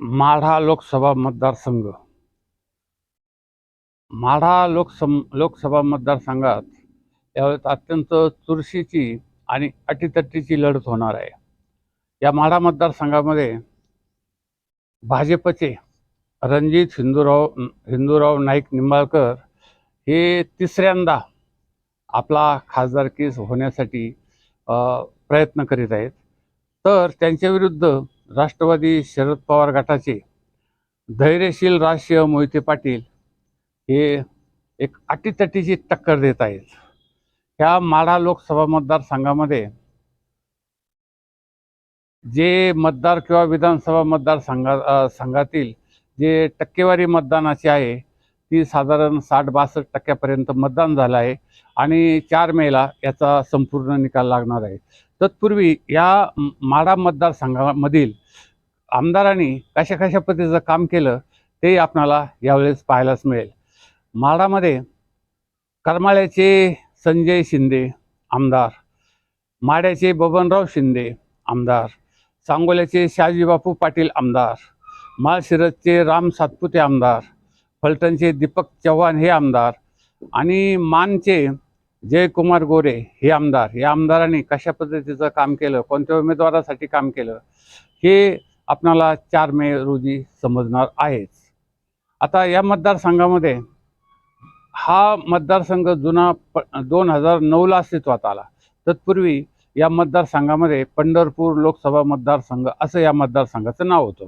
माढा लोकसभा मतदारसंघ. माढा लोकसम लोकसभा मतदारसंघात यावेळेस अत्यंत चुरशीची आणि अटीतट्टीची लढत होणार आहे. या माढा मतदारसंघामध्ये भाजपचे रणजित हिंदूराव हिंदूराव नाईक निंबाळकर हे तिसऱ्यांदा आपला खासदारकीस होण्यासाठी प्रयत्न करीत आहेत. तर त्यांच्याविरुद्ध राष्ट्रवादी शरद पवार गटाचे धैर्यशील राष्ट्रीय मोहिते पाटील हे एक अटीतटीची टक्कर देत आहेत. ह्या माढा लोकसभा मतदारसंघामध्ये जे मतदार किंवा विधानसभा मतदारसंघा संघातील जे टक्केवारी मतदानाची आहे ती साधारण साठ बासष्ट टक्क्यापर्यंत मतदान झालं आहे आणि चार मेला याचा संपूर्ण निकाल लागणार आहे. तत्पूर्वी या माडा मतदारसंघामधील आमदारांनी कशा कशा पद्धतीचं काम केलं ते आपणाला यावेळेस पाहायलाच मिळेल. माडामध्ये करमाळ्याचे संजय शिंदे आमदार माड्याचे बबनराव शिंदे आमदार सांगोल्याचे शाजीबापू पाटील आमदार माळशिरसचे राम सातपुते आमदार फलटणचे दीपक चव्हाण हे आमदार आणि मानचे जयकुमार गोरे हे आमदार या आमदारांनी कशा पद्धतीचं काम केलं कोणत्या उमेदवारासाठी काम केलं हे आपणाला चार मे रोजी समजणार आहेच. आता या मतदारसंघामध्ये हा मतदारसंघ जुना प दोन हजार नऊला अस्तित्वात आला. तत्पूर्वी या मतदारसंघामध्ये पंढरपूर लोकसभा मतदारसंघ असं या मतदारसंघाचं नाव होतं.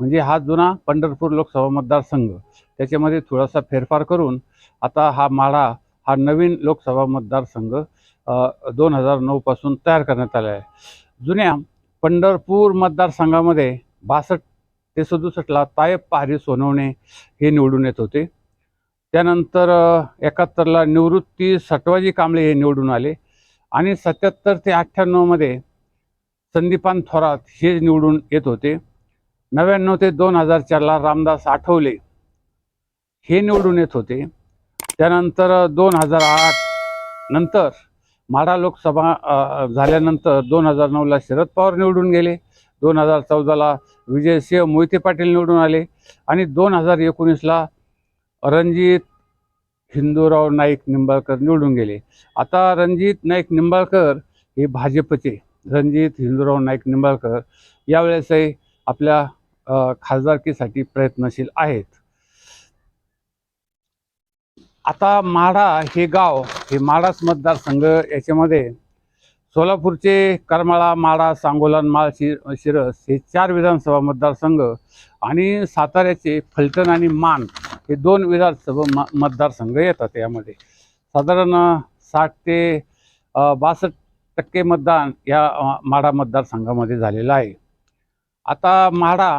म्हणजे हा जुना पंढरपूर लोकसभा मतदारसंघ त्याच्यामध्ये थोडासा फेरफार करून आता हा माढा हा नवीन लोकसभा मतदारसंघ दोन हजार नऊपासून तयार करण्यात आला आहे. जुन्या पंढरपूर मतदारसंघामध्ये बासष्ट ते सदुसष्टला तायब पहारी सोनवणे हे निवडून येत होते. त्यानंतर एकाहत्तरला निवृत्ती सटवाजी कांबळे हे निवडून आले आणि सत्याहत्तर ते अठ्ठ्याण्णवमध्ये संदीपान थोरात हे निवडून येत होते. नव्याण्णव ते दोन हजार चारला रामदास आठवले हे निवडून येत होते. त्यानंतर दोन हजार आठ नंतर माढा लोकसभा झाल्यानंतर दोन हजार नऊला शरद पवार निवडून गेले. दोन हजार चौदाला विजयसिंह मोहिते पाटील निवडून आले. आणि दोन हजार एकोणीसला रणजित हिंदूराव नाईक निंबाळकर निवडून गेले. आता रणजित नाईक निंबाळकर हे भाजपचे रणजित हिंदूराव नाईक निंबाळकर यावेळेसही आपल्या खासदारकीसाठी प्रयत्नशील आहेत. आता माढा हे गाव हे माढाच मतदारसंघ याच्यामध्ये सोलापूरचे करमाळा माढा सांगोला माळ शि शिरस हे चार विधानसभा मतदारसंघ आणि साताऱ्याचे फलटण आणि मान हे दोन विधानसभा म मतदारसंघ येतात यामध्ये. साधारण साठ ते बासष्ट टक्के मतदान या माढा मतदारसंघामध्ये झालेलं आहे. आता माढा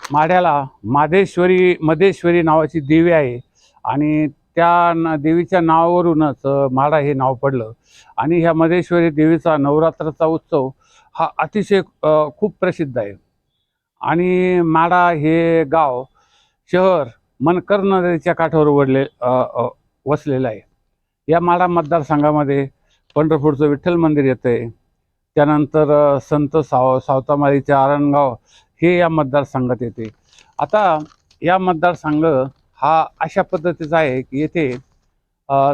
माढ्याला माधेश्वरी मधेश्वरी नावाची देवी आहे आणि त्या न देवीच्या नावावरूनच अ, माढा हे नाव पडलं. आणि ह्या मधेश्वरी देवीचा नवरात्राचा उत्सव हा अतिशय खूप प्रसिद्ध आहे. आणि माढा हे गाव शहर मनकर नदीच्या काठावर वडले वसलेलं आहे. या माढा मतदारसंघामध्ये पंढरपूरचं विठ्ठल मंदिर येतं आहे त्यानंतर संत साव सावतामाळीचे आरणगाव हे या मतदारसंघात येते. आता या मतदारसंघ हा अशा पद्धतीचा आहे की येथे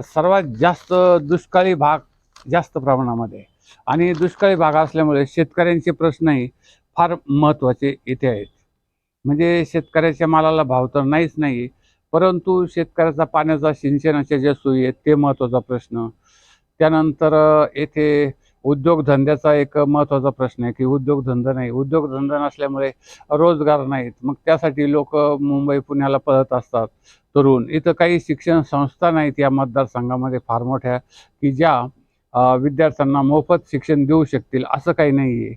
सर्वात जास्त दुष्काळी भाग जास्त प्रमाणामध्ये आहे. आणि दुष्काळी भाग असल्यामुळे शेतकऱ्यांचे प्रश्नही फार महत्त्वाचे येथे आहेत म्हणजे शेतकऱ्याच्या मालाला भाव तर नाहीच नाही परंतु शेतकऱ्याचा पाण्याचा सिंचनाच्या ज्या सोयी आहेत ते महत्त्वाचा प्रश्न त्यानंतर येथे उद्योगधंद्याचा एक महत्त्वाचा प्रश्न आहे की उद्योगधंदा नाही. उद्योगधंदा नसल्यामुळे रोजगार नाहीत. मग त्यासाठी लोक मुंबई पुण्याला पळत असतात. तरुण इथं काही शिक्षण संस्था नाहीत या मतदारसंघामध्ये फार मोठ्या की ज्या विद्यार्थ्यांना मोफत शिक्षण देऊ शकतील असं काही नाही आहे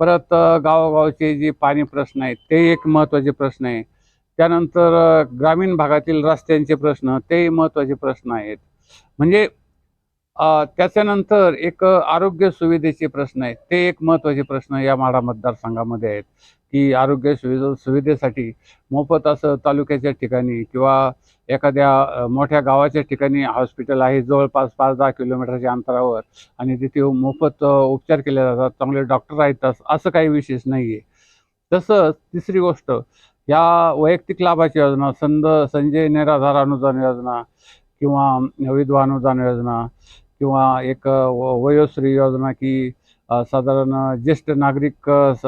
परत गावोगावचे जे पाणी प्रश्न आहेत ते एक महत्त्वाचे प्रश्न आहे. त्यानंतर ग्रामीण भागातील रस्त्यांचे प्रश्न ते महत्त्वाचे प्रश्न आहेत. म्हणजे त्याच्यानंतर एक आरोग्य सुविधेचे प्रश्न आहेत. ते एक महत्त्वाचे प्रश्न या माढा मतदारसंघामध्ये आहेत की आरोग्य सुविधा सुविधेसाठी मोफत असं तालुक्याच्या ठिकाणी किंवा एखाद्या मोठ्या गावाच्या ठिकाणी हॉस्पिटल आहे जवळपास पाच दहा किलोमीटरच्या अंतरावर आणि तिथे मोफत उपचार केले जातात चांगले डॉक्टर आहेत असं काही विशेष नाही आहे तसंच तिसरी गोष्ट या वैयक्तिक लाभाची योजना संद संजय निराधार अनुदान योजना किंवा विधवा अनुदान योजना किंवा एक व- वयोश्री योजना की साधारण ज्येष्ठ नागरिक स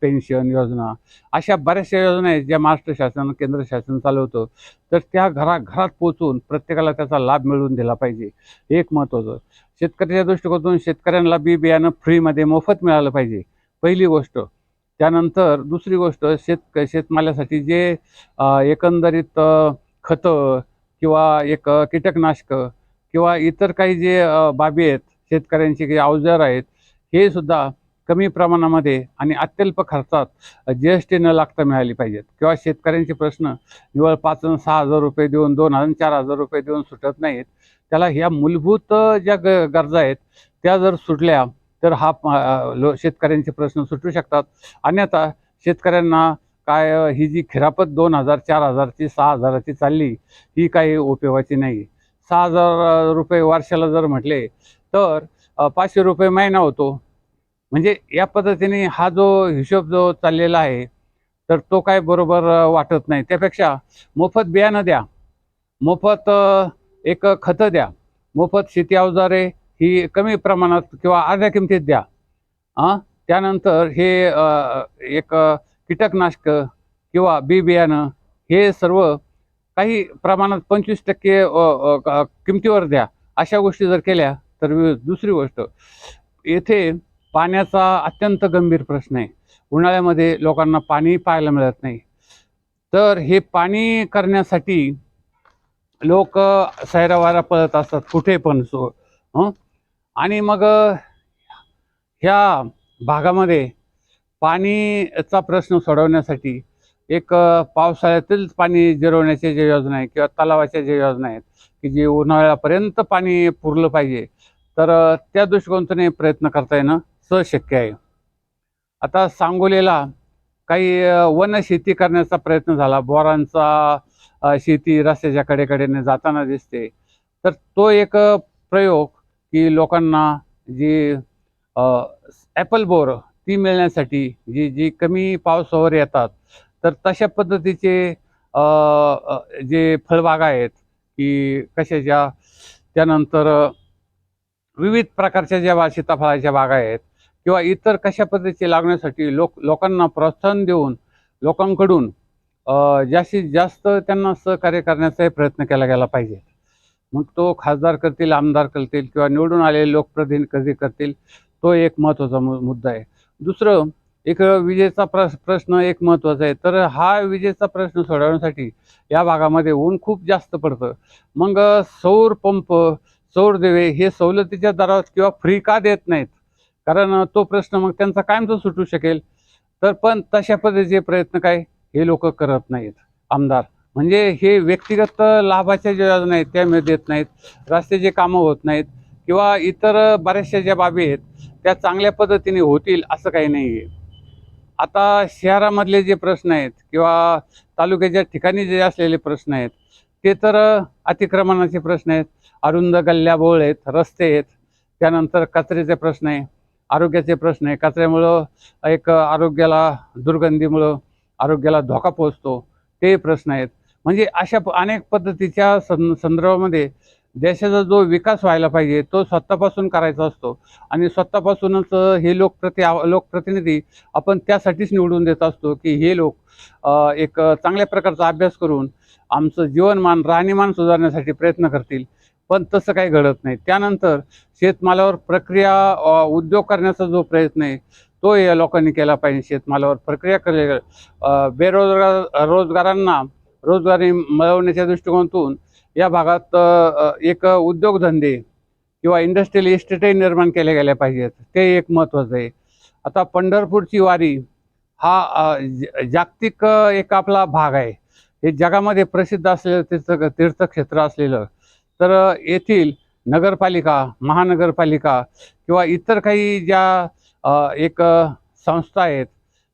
पेन्शन योजना अशा बऱ्याचशा योजना आहेत ज्या महाराष्ट्र शासन केंद्र शासन चालवतं. तर त्या घरा घरात पोचून प्रत्येकाला त्याचा लाभ मिळवून दिला पाहिजे. एक महत्त्वाचं. शेतकऱ्याच्या दृष्टिकोनातून शेतकऱ्यांना बी बियाणं फ्रीमध्ये मोफत मिळालं पाहिजे. पहिली गोष्ट. त्यानंतर दुसरी गोष्ट शेत शेतमालासाठी जे एकंदरीत खतं किंवा एक कीटकनाशकं किंवा इतर काही जे बाबी आहेत शेतकऱ्यांचे काही अवजार आहेत हे सुद्धा कमी प्रमाणामध्ये आणि अत्यल्प खर्चात जी एस टी न लागता मिळाली पाहिजेत. किंवा शेतकऱ्यांचे प्रश्न निवळ पाच सहा हजार रुपये देऊन दोन हजार चार हजार रुपये देऊन सुटत नाहीत. त्याला ह्या मूलभूत ज्या ग गरजा आहेत त्या जर सुटल्या तर हा लो शेतकऱ्यांचे प्रश्न सुटू शकतात. अन्यथा शेतकऱ्यांना काय ही जी खिरापत दोन हजार चार हजारची सहा हजाराची चालली ही काही उपयोगाची नाही. सहा हजार रुपये वर्षाला जर म्हटले तर पाचशे रुपये महिना होतो. म्हणजे या पद्धतीने हा जो हिशोब जो चाललेला आहे तर तो काय बरोबर वाटत नाही. त्यापेक्षा मोफत बियाणं द्या. मोफत एक खतं द्या. मोफत शेती अवजारे ही कमी प्रमाणात किंवा अर्ध्या किमतीत द्या. हां त्यानंतर हे एक कीटकनाशक कीटकनाशकं किंवा बी बियाणं हे सर्व काही प्रमाणात पंचवीस टक्के किमतीवर द्या. अशा गोष्टी जर केल्या तर दुसरी गोष्ट येथे पाण्याचा अत्यंत गंभीर प्रश्न आहे. उन्हाळ्यामध्ये लोकांना पाणी पाहायला मिळत नाही. तर हे पाणी करण्यासाठी लोक सैरावारा पळत असतात कुठे पण सो आणि मग ह्या भागामध्ये पाणीचा प्रश्न सोडवण्यासाठी एक पावसाळ्यातील पाणी जिरवण्याच्या ज्या योजना आहेत किंवा तलावाच्या ज्या योजना आहेत की जे उन्हाळ्यापर्यंत पाणी पुरलं पाहिजे तर त्या दृष्टिकोनातून प्रयत्न करता येणं सशक्य आहे. आता सांगोलीला काही वन शेती करण्याचा प्रयत्न झाला. बोरांचा शेती रस्त्याच्या कडेकडेने जाताना दिसते. तर तो एक प्रयोग की लोकांना जी ॲपल बोर ती मिळण्यासाठी जी जी कमी पावसावर येतात तर तशा पद्धतीचे जे फळबागा आहेत की कशाच्या त्यानंतर विविध प्रकारच्या ज्या सीताफळाच्या बागा आहेत किंवा इतर कशा पद्धतीचे लागण्यासाठी लोक लोकांना प्रोत्साहन देऊन लोकांकडून जास्तीत जास्त त्यांना सहकार्य करण्याचाही प्रयत्न केला गेला पाहिजे. मग तो खासदार करतील आमदार करतील किंवा निवडून आलेले लोकप्रतिनिधी कधी करतील तो एक महत्त्वाचा मु मुद्दा आहे. दुसरं एक विजेचा प्रश प्रश्न एक महत्त्वाचा आहे. तर हा विजेचा प्रश्न सोडवण्यासाठी या भागामध्ये ऊन खूप जास्त पडतं. मग सौर पंप सौर दिवे हे सवलतीच्या दरात किंवा फ्री का देत नाहीत? कारण तो प्रश्न मग त्यांचा कायमचा सुटू शकेल. तर पण तशा पद्धतीचे प्रयत्न काय? हे लोक करत नाहीत. आमदार. म्हणजे हे व्यक्तिगत लाभाच्या ज्या योजना आहेत त्या मिळत देत नाहीत. रस्त्याचे कामं होत नाहीत. किंवा इतर बऱ्याचशा ज्या बाबी आहेत त्या चांगल्या पद्धतीने होतील असं काही नाही आहे आता शहरामधले जे प्रश्न आहेत किंवा तालुक्याच्या ठिकाणी जे असलेले प्रश्न आहेत ते तर अतिक्रमणाचे प्रश्न आहेत. अरुंद गल्ल्या बोळ आहेत रस्ते आहेत. त्यानंतर कचऱ्याचे प्रश्न आहे आरोग्याचे प्रश्न आहे. कचऱ्यामुळं एक आरोग्याला दुर्गंधीमुळं आरोग्याला धोका पोचतो ते प्रश्न आहेत. म्हणजे अशा प- अनेक पद्धतीच्या सं संदर्भामध्ये देशाचा जो विकास व्हायला पाहिजे तो स्वतःपासून करायचा असतो. आणि स्वतःपासूनच हे लोकप्रति आव- लोकप्रतिनिधी आपण त्यासाठीच निवडून देत असतो की हे लोक एक चांगल्या प्रकारचा अभ्यास करून आमचं जीवनमान राहणीमान सुधारण्यासाठी प्रयत्न करतील. पण तसं काही घडत नाही. त्यानंतर शेतमालावर प्रक्रिया उद्योग करण्याचा जो प्रयत्न आहे तो या लोकांनी केला पाहिजे. शेतमालावर प्रक्रिया केली बेरोजगार रोजगारांना रोजगारी मिळवण्याच्या दृष्टिकोनातून या भागात एक उद्योगधंदे किंवा इंडस्ट्रियल इस्टेटही निर्माण केल्या गेल्या पाहिजेत. ते एक महत्त्वाचं आहे. आता पंढरपूरची वारी हा जागतिक एक आपला भाग आहे. हे जगामध्ये प्रसिद्ध असलेलं तीर्थ तीर्थक्षेत्र असलेलं. तर येथील नगरपालिका महानगरपालिका किंवा इतर काही ज्या एक संस्था आहेत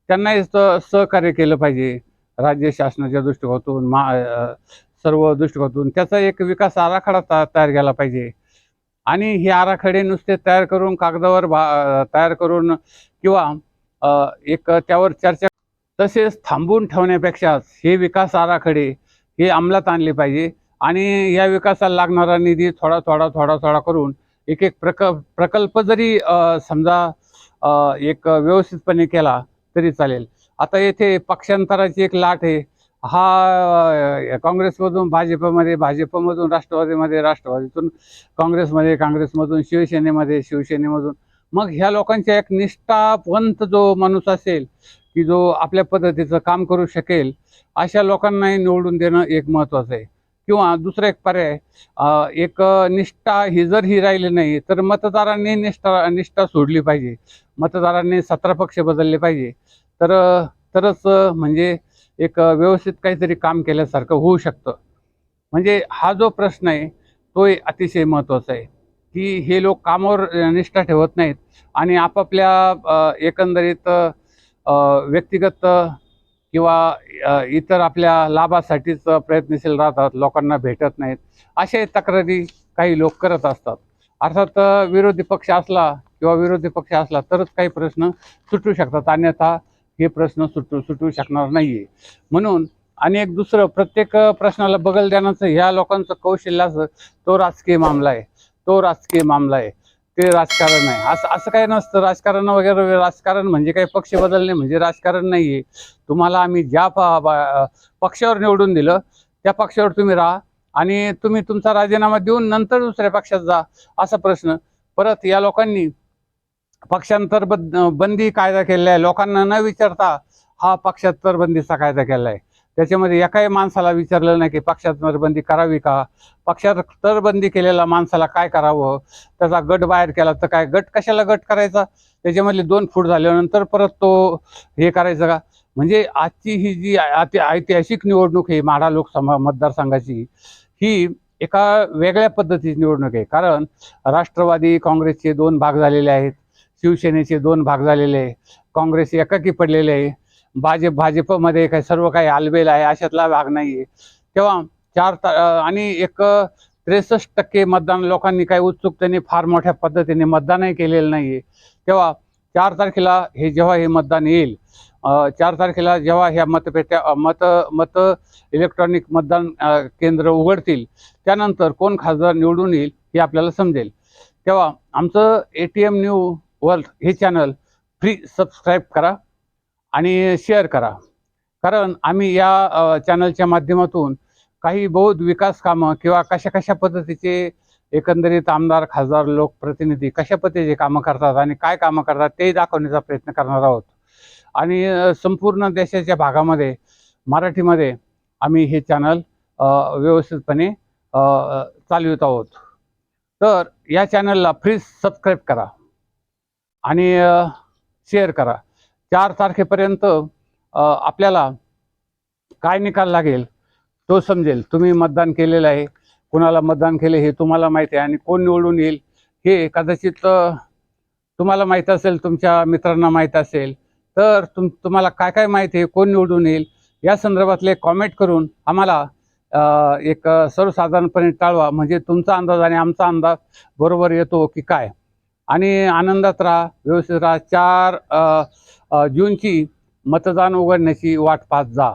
त्यांनाही सहकार्य केलं पाहिजे राज्य शासनाच्या दृष्टिकोनातून. मा सर्व दृष्टिकोनातून त्याचा एक विकास आराखडा तयार केला पाहिजे. आणि हे आराखडे नुसते तयार करून कागदावर भा तयार करून किंवा एक त्यावर चर्चा तसेच थांबून ठेवण्यापेक्षा हे विकास आराखडे हे अंमलात आणले पाहिजे. आणि या विकासाला लागणारा निधी थोडा थोडा थोडा थोडा करून एक एक प्रक प्रकल्प जरी समजा एक व्यवस्थितपणे केला तरी चालेल. आता येथे पक्षांतराची एक लाट आहे. हा काँग्रेसमधून भाजपमध्ये भाजपमधून राष्ट्रवादीमध्ये राष्ट्रवादीतून काँग्रेसमध्ये काँग्रेसमधून शिवसेनेमध्ये शिवसेनेमधून. मग ह्या लोकांच्या एक निष्ठावंत जो माणूस असेल की जो आपल्या पद्धतीचं काम करू शकेल अशा लोकांनाही निवडून देणं एक महत्त्वाचं आहे. किंवा दुसरा एक पर्याय एक निष्ठा ही जर ही राहिली नाही तर मतदारांनी निष्ठा निष्ठा सोडली पाहिजे. मतदारांनी सतरा पक्ष बदलले पाहिजे. तर तरच म्हणजे एक व्यवस्थित काहीतरी काम केल्यासारखं होऊ शकतं. म्हणजे हा जो प्रश्न आहे तो अतिशय महत्त्वाचा आहे. की हे लोक कामावर निष्ठा ठेवत नाहीत आणि आपापल्या एकंदरीत व्यक्तिगत किंवा इतर आपल्या लाभासाठीच प्रयत्नशील राहतात लोकांना भेटत नाहीत असे तक्रारी काही लोक करत असतात. अर्थात विरोधी पक्ष असला किंवा विरोधी पक्ष असला तरच काही प्रश्न सुटू शकतात. अन्यथा हे प्रश्न सुटू सुटू शकणार नाही म्हणून आणि एक दुसरं प्रत्येक प्रश्नाला बगल देण्याचं ह्या लोकांचं कौशल्य असं तो राजकीय मामला आहे. तो राजकीय मामला आहे. ते राजकारण आहे. असं असं काही नसतं. राजकारण वगैरे राजकारण म्हणजे काही पक्ष बदलणे म्हणजे राजकारण नाही आहे तुम्हाला आम्ही ज्या पक्षावर निवडून दिलं त्या पक्षावर तुम्ही राहा आणि तुम्ही तुमचा राजीनामा देऊन नंतर दुसऱ्या पक्षात जा असा प्रश्न. परत या लोकांनी पक्षांतर बंदी कायदा केलेला आहे लोकांना न विचारता हा पक्षांतर बंदीचा कायदा केला आहे त्याच्यामध्ये एकाही माणसाला विचारलं नाही की पक्षांतर बंदी करावी का? पक्षांतर बंदी केलेल्या माणसाला काय करावं? त्याचा गट बाहेर केला तर काय गट कशाला गट करायचा? त्याच्यामधले दोन फूट झाल्यानंतर परत तो हे करायचं का? म्हणजे आजची ही जी अति ऐतिहासिक निवडणूक आहे माढा लोकसभा मतदारसंघाची ही एका वेगळ्या पद्धतीची निवडणूक आहे. कारण राष्ट्रवादी काँग्रेसचे दोन भाग झालेले आहेत. शिवसेनेचे दोन भाग झालेले आहे. काँग्रेस एकाकी पडलेले आहे. भाजप भाजपमध्ये काही सर्व काही आलबेल आहे अशातला भाग नाही आहे तेव्हा चार ता आणि एक त्रेसष्ट टक्के मतदान लोकांनी काही उत्सुकतेने फार मोठ्या पद्धतीने मतदानही केलेलं नाही आहे तेव्हा चार तारखेला हे जेव्हा हे मतदान येईल चार तारखेला जेव्हा ह्या मतपेट्या मत मत इलेक्ट्रॉनिक मतदान केंद्र उघडतील त्यानंतर कोण खासदार निवडून येईल हे आपल्याला समजेल. तेव्हा आमचं A T M new world हे चॅनल फ्री सबस्क्राईब करा आणि शेअर करा. कारण आम्ही या चॅनलच्या माध्यमातून काही बहुत विकास कामं किंवा कशा कशा पद्धतीचे एकंदरीत आमदार खासदार लोकप्रतिनिधी कशा पद्धतीचे कामं करतात आणि काय कामं करतात ते दाखवण्याचा प्रयत्न करणार आहोत. आणि संपूर्ण देशाच्या भागामध्ये मराठीमध्ये आम्ही हे चॅनल व्यवस्थितपणे चालवित आहोत. तर या चॅनलला प्लीज सबस्क्राईब करा. आणि शेअर करा. चार तारखेपर्यंत आपल्याला काय निकाल लागेल तो समजेल. तुम्ही मतदान केलेलं आहे. कुणाला मतदान केले हे तुम्हाला माहिती आहे आणि कोण निवडून येईल हे कदाचित तुम्हाला माहीत असेल तुमच्या मित्रांना माहीत असेल. तर तुम तुम्हाला काय काय माहिती आहे कोण निवडून येईल? या संदर्भातले कॉमेंट करून आम्हाला एक सर्वसाधारणपणे टाळवा. म्हणजे तुमचा अंदाज आणि आमचा अंदाज बरोबर येतो की काय? आणि आनंदात राहा व्यवस्थित राहा. चार जूनची मतदान उघडण्याची वाट पाहत जा.